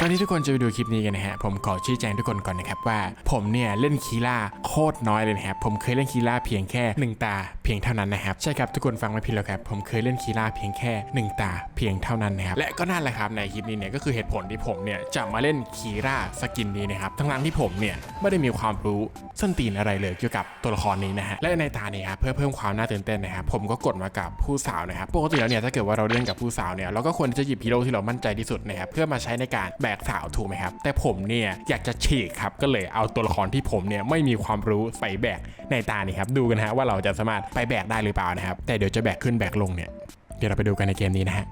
ก่อนที่ทุกคนจะไปดูคลิปนี้กันนะฮะ ผมขอชี้แจงทุกคนก่อนนะครับว่า ผมเนี่ยเล่นคีล่าโคตรน้อยเลยนะครับ ผมเคยเล่นคีล่าเพียงแค่หนึ่งตาเพียงเท่านั้นนะครับ ใช่ครับทุกคนฟังไม่ผิดแล้วครับ ผมเคยเล่นคีล่าเพียงแค่หนึ่งตาเพียงเท่านั้นนะครับ และก็นั่นแหละครับในคลิปนี้เนี่ยก็คือเหตุผลที่ผมเนี่ยจะมาเล่นคีล่าสกินนี้นะครับ ทั้งนั้นที่ผมเนี่ยไม่ได้มีความรู้ส้นตีนอะไรเลยเกี่ยวกับตัวละครนี้นะฮะ และในตานี้ครับเพื่อเพิ่มความน่าตื่นเต้นนะครับผมก็กดมากับผู้สาวนะครับ ปกติแล้วเนี่ยถ้าเกิดว่าเราเล่นกับผู้สาวเนี่ยเราก็ควรจะหยิบฮีโร่ที่เรามั่นใจที่สุดนะครับเพื่อมาใช้ในการแบกสาวถูกไหมครับ แต่ผมเนี่ยอยากจะฉีกครับก็เลยเอาตัวละครที่ผมเนี่ยไม่มีความรู้ใส่แบกในตานี่ครับดูกันนะฮะว่าเราจะสามารถไปแบกได้หรือเปล่านะครับแต่เดี๋ยวจะแบกขึ้นแบกลงเนี่ยเดี๋ยวเราไปดูกันในเกมนี้นะฮะ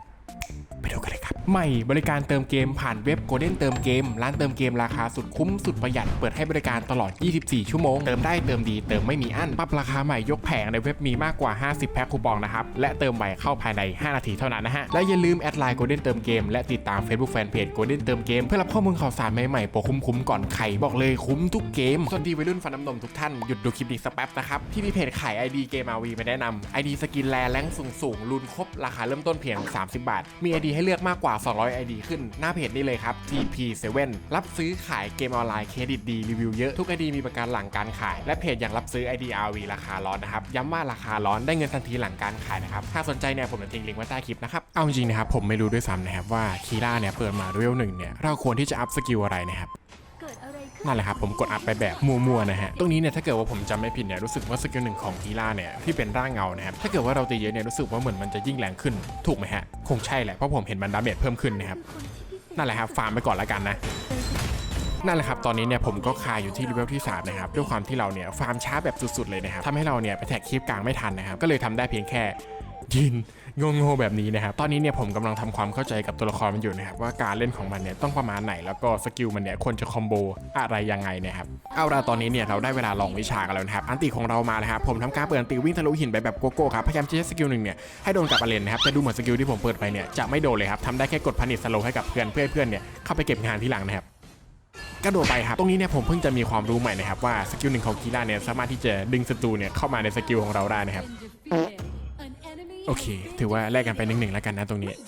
ใหม่บริการเติมเกมผ่านเว็บ Golden เติมเกม ร้านเติมเกมราคาสุดคุ้มสุดประหยัด เปิดให้บริการตลอด 24 ชั่วโมง เติมได้เติมดีเติมไม่มีอั้นปรับราคาใหม่ยกแผงในเว็บมีมากกว่า 50 แพ็คคูปองนะครับ และเติมไวเข้าภายใน 5 นาทีเท่านั้นนะฮะ และอย่าลืมแอดไลน์ Golden เติมเกมและติดตาม Facebook Fanpage Golden เติมเกมเพื่อรับข้อมูลข่าวสารใหม่ๆโปรคุ้มๆก่อนใครบอกเลยคุ้มทุกเกมส่วนที่วัยรุ่นฟันน้ำนมทุกท่านหยุดดูคลิปนี้สักแป๊บนะครับที่มีเพจขาย ID เกม RV มาแนะนำ ID สกินแลแรงสูงสูงๆรุนครบราคาเริ่มต้นเพียง 30 บาท มี ID ให้เลือกมากกว่า200 ID ขึ้นหน้าเพจนี้เลยครับ TP7 รับซื้อขายเกมออนไลน์เครดิตดีรีวิวเยอะทุก ID มีประกันหลังการขาย และเพจยังรับซื้อ ID RV ราคาร้อนนะครับย้ำว่าราคาร้อนได้เงินทันทีหลังการขายนะครับถ้าสนใจเนี่ยผมจะทิ้งลิงก์ไว้ใต้คลิปนะครับเอาจริงนะครับผมไม่รู้ด้วยซ้ำนะครับว่าคีร่าเนี่ยเปิดมาด้วยหนึ่งเนี่ยเราควรที่จะอัพสกิลอะไรนะครับ นั่นแหละครับผมกดอัพไปแบบมัวๆนะฮะ ตรงนี้เนี่ยถ้าเกิดว่าผมจำไม่ผิดเนี่ยรู้สึกว่าสกิลหนึ่งของทีล่าเนี่ยที่เป็นร่างเงานะครับถ้าเกิดว่าเราตีเยอะเนี่ยรู้สึกว่าเหมือนมันจะยิ่งแรงขึ้นถูกไหมฮะคงใช่แหละเพราะผมเห็นมันดาเมจเพิ่มขึ้นนะครับนั่นแหละครับฟาร์มไปก่อนแล้วกันนะนั่นแหละครับ ตอนนี้เนี่ยผมก็คาอยู่ที่เลเวลที่ 3 นะครับ ด้วยความที่เราเนี่ยฟาร์มช้าแบบสุดๆเลยนะครับทำให้เราเนี่ยไปแท็กคลิปกลางไม่ทันนะครับ ก็เลยทำได้เพียงแค่ ยืนงงๆแบบนี้นะครับตอนนี้เนี่ยผมกำลังทำความเข้าใจกับตัวละครมันอยู่นะครับว่าการเล่นของมันเนี่ยต้องประมาณไหนแล้วก็สกิลมันเนี่ยควรจะคอมโบอะไรยังไงเนะครับเอาละตอนนี้เนี่ยเราได้เวลาลองวิชากันแล้วนะครับอันติของเรามาแล้วครับผมทำการเปิดอันติวิ่งทะลุหินไปแบบโกโก้ครับพยายามจะใช้สกิลหนึ่งเนี่ยให้โดนกับอเลนนะครับแต่ดูเหมือนสกิลที่ผมเปิดไปเนี่ยจะไม่โดนเลยครับทำได้แค่กดพันิชสโลให้กับเพื่อนเพื่อเพื่อนเนี่ยเข้าไปเก็บงานที่หลังนะครับกระโดดไปครับ ตรงนี้เนี่ยผมเพิ่งจะมีความรู้ใหม่นะครับว่าสกิลหนึ่งของคีร่าเนี่ยสามารถที่จะดึงศัตรูเนี่ยเข้ามาในสกิลของเราได้นะครับ โอเค ถือว่าแลกกันไปหนึ่งหนึ่งแล้วกันนะตรงนี้ An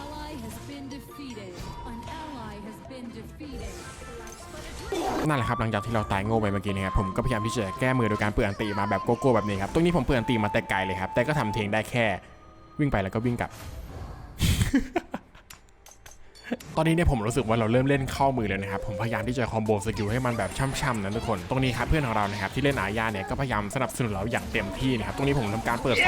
ally has been defeated. An ally has been defeated. นั่นแหละครับหลังจากที่เราตายโง่ไปเมื่อกี้นะครับผมก็พยายามที่จะแก้มือโดยการเปิดอันตีมาแบบโกโก้แบบนี้ครับตรงนี้ผมเปิดอันตีมาแต่ไกลเลยครับแต่ก็ทำเทงได้แค่ วิ่งไปแล้วก็วิ่งกลับ ตอนนี้เนี่ยผมรู้สึกว่าเราเริ่มเล่นเข้ามือแล้วนะครับผมพยายามที่จะคอมโบสกิลให้มันแบบช่ำๆนะทุกคนตรงนี้ครับเพื่อนของเรานะครับที่เล่นอาญาเนี่ยก็พยายามสนับสนุนเราอย่างเต็มที่นะครับตรงนี้ผมทำการเปิดไฟ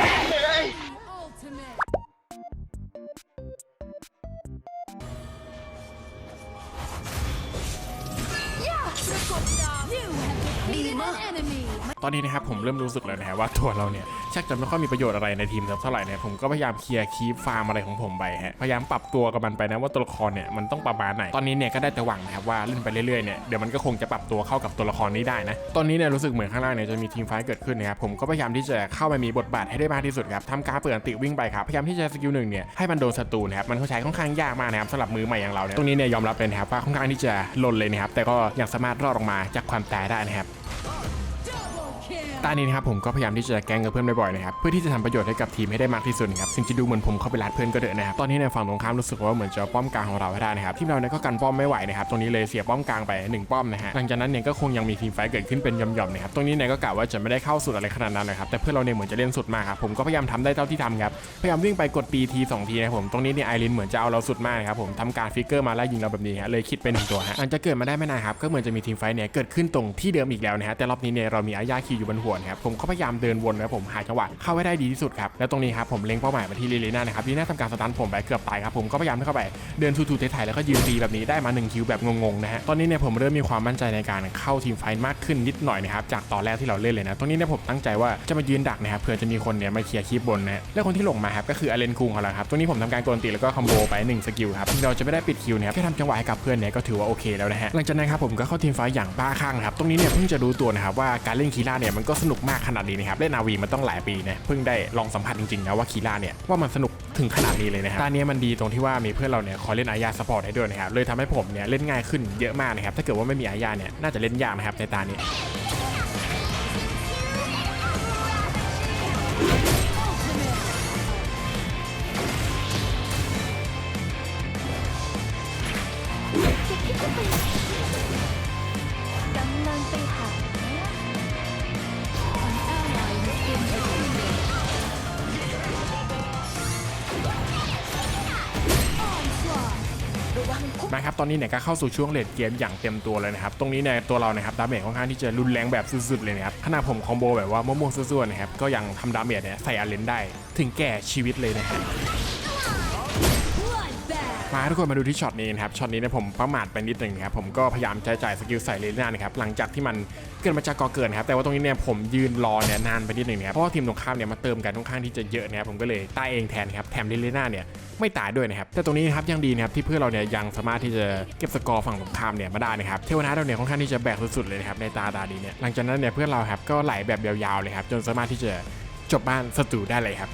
ตอนนี้นะครับผมเริ่มรู้สึกแล้วนะฮะว่าตัวเราเนี่ยชักจะไม่ค่อยมีประโยชน์อะไรในทีมเท่าไหร่นะผมก็พยายามเคลียร์คีฟฟาร์มอะไรของผมไปฮะพยายามปรับตัวกับมันไปนะว่าตัวละครเนี่ยมันต้องประมาณไหนตอนนี้เนี่ยก็ได้แต่หวังนะครับว่าเล่นไปเรื่อยๆเนี่ยเดี๋ยวมันก็คงจะปรับตัวเข้ากับตัวละครนี้ได้นะตอนนี้เนี่ยรู้สึกเหมือนข้างล่างเนี่ยจะมีทีมไฟเกิดขึ้นนะครับผมก็พยายามที่จะเข้ามามีบทบาทให้ได้มากที่สุดครับทำการเปิดอันติวิ่งไปครับพยายามที่จะสกิลหนึ่งเนี่ยให้มันโดนศัตรูนะครับมันเขาใช้ค่อนข้างยากมากนะครับสำหรับมือใหม่อย่างเราเนี่ยตรงนี้เนี่ยยอมรับเลยนะครับว่าค่อนข้างที่จะหล่นเลยนะครับแต่ก็ยังสามารถรอดออกมาจากความตายได้นะครับ ตอนนี้นะครับผมก็พยายามที่จะแกล้งกับเพื่อนบ่อยๆนะครับเพื่อที่จะทำประโยชน์ให้กับทีมให้ได้มากที่สุดครับถึงจะดูเหมือนผมเข้าไปรัดเพื่อนก็เถอะนะครับตอนนี้ในฝั่งตรงข้ามรู้สึกว่าเหมือนจะป้อมกลางของเราให้ได้นะครับทีมเราเนี่ยก็กันป้อมไม่ไหวนะครับตรงนี้เลยเสียป้อมกลางไปหนึ่งป้อมนะฮะหลังจากนั้นเนี่ยก็คงยังมีทีมไฟเกิดขึ้นเป็นย่อมๆนะครับตรงนี้เนี่ยก็กะว่าจะไม่ได้เข้าสุดอะไรขนาดนั้นนะครับแต่เพื่อนเราเนี่ยเหมือนจะเล่นสุดมากครับผมก็พยายามทำได้เท่าที่ทำครับพยายามวิ่งไปกดตีทีสองทีนะครับผมตรงนี้เนี่ยไอรินเหมือนจะเอาเราสุดมากนะครับผมทำการฟิกเกอร์มาไล่ยิงเราแบบนี้ฮะเลยคิดเป็นหนึ่งตัวฮะหลังจากเกิดมาได้ไม่นานครับก็เหมือนจะมีทีมไฟเนี่ยเกิดขึ้นตรงที่เดิมอีกแล้วนะฮะแต่รอบนี้เนี่ยเรามีอาญาขี่อยู่บนหัววนครับผมก็พยายามเดินวนนะผมหาจังหวะเข้าให้ได้ดีที่สุดครับแล้วตรงนี้ครับผมเล็งเป้าหมายมาที่ลิลิน่านะครับลิลิน่าทำการสตันผมไปเกือบตายครับผมก็พยายามเข้าไปเดินทูๆไถ่ๆแล้วก็ยืนตีแบบนี้ได้มา1คิวแบบงงๆนะฮะตอนนี้เนี่ยผมเริ่มมีความมั่นใจในการเข้าทีมไฟท์มากขึ้นนิดหน่อยนะครับจากตอนแรกที่เราเล่นเลยนะตรงนี้เนี่ยผมตั้งใจว่าจะมายืนดักนะครับเผื่อจะมีคนเนี่ยมาเคลียร์คีบบนนะแล้วคนที่ลงมาครับก็คืออเลนคุงของเราครับตรงนี้ผมทำการโกนตีแล้วก็คอมโบไป1สกิลครับเราจะไม่ได้ปิดคิวนะครับแค่ทำจังหวะให้กับเพื่อนเนี่ยก็ถือว่าโอเคแล้วนะฮะหลังจากนั้นครับผมก็เข้าทีมไฟท์อย่างบ้าคลั่งครับตรงนี้เนี่ยเพิ่งจะรู้ตัวนะครับว่าการเล่นคีร่าเนี่ยมันก็สนุกมากขนาดนี้นะครับเล่นนาวีมันต้องหลายปีนะเพิ่งได้ลองสัมผัสจริงๆนะว่าคีร่าเนี่ยว่ามันสนุกถึงขนาดนี้เลยนะครับตอนนี้มันดีตรงที่ว่ามีเพื่อนเราเนี่ยคอยเล่นอาญาสปอร์ตให้ด้วยนะครับเลยทำให้ผมเนี่ยเล่นง่ายขึ้นเยอะมากนะครับถ้าเกิดว่าไม่มีอาญาเนี่ยน่าจะเล่นยากนะครับในตานี้ ครับตอนนี้เนี่ยก็เข้าสู่ช่วงเลดเกมอย่างเต็มตัวเลยนะครับตรงนี้เนี่ยตัวเรานะครับดาเมจค่อนข้างที่จะรุนแรงแบบสุดๆเลยนะครับขณะผมคอมโบแบบว่าม่วงๆซั่วๆนะครับก็ยังทำดาเมจเนี่ยใส่อาเลนได้ ถึงแก่ชีวิตเลยนะครับ มาทุกคนมาดูที่ช็อตนี้นะครับช็อตนี้เนี่ยผมประมาทไปนิดหนึ่งครับผมก็พยายามใช้จ่ายสกิลใส่เลน่านะครับหลังจากที่มันเกิดมาจากกอเกินครับแต่ว่าตรงนี้เนี่ยผมยืนรอเนี่ยนานไปนิดหนึ่งนะครับเพราะว่าทีมตรงข้ามเนี่ยมาเติมกันค่อนข้างที่จะเยอะนะครับผมก็เลยตายเองแทนครับแถมเลน่าเนี่ยไม่ตายด้วยนะครับแต่ตรงนี้นครับยังดีนะครับที่เพื่อนเราเนี่ยยังสามารถที่จะเก็บสกอร์ฝั่งตรงข้ามเนี่ยมาได้นะครับเทวนาเราเนี่ยค่อนข้างที่จะแบกสุดๆเลยนะครับในตาดาดีเนี่ยหลังจากนั้นเนี่ยเพื่อนเราครับก็ไหลแบบยาวๆเลยครับจนสามารถที่จะจบบ้านศัตรูได้เลยครับ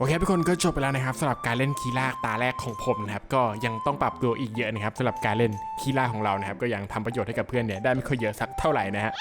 โอเคทุกคนก็จบไปแล้วนะครับสำหรับการเล่นคีล่าตาแรกของผมนะครับก็ยังต้องปรับตัวอีกเยอะนะครับสำหรับการเล่นคีล่าของเรานะครับก็ยังทำประโยชน์ให้กับเพื่อนเนี่ยได้ไม่ค่อยเยอะสักเท่าไหร่นะฮะ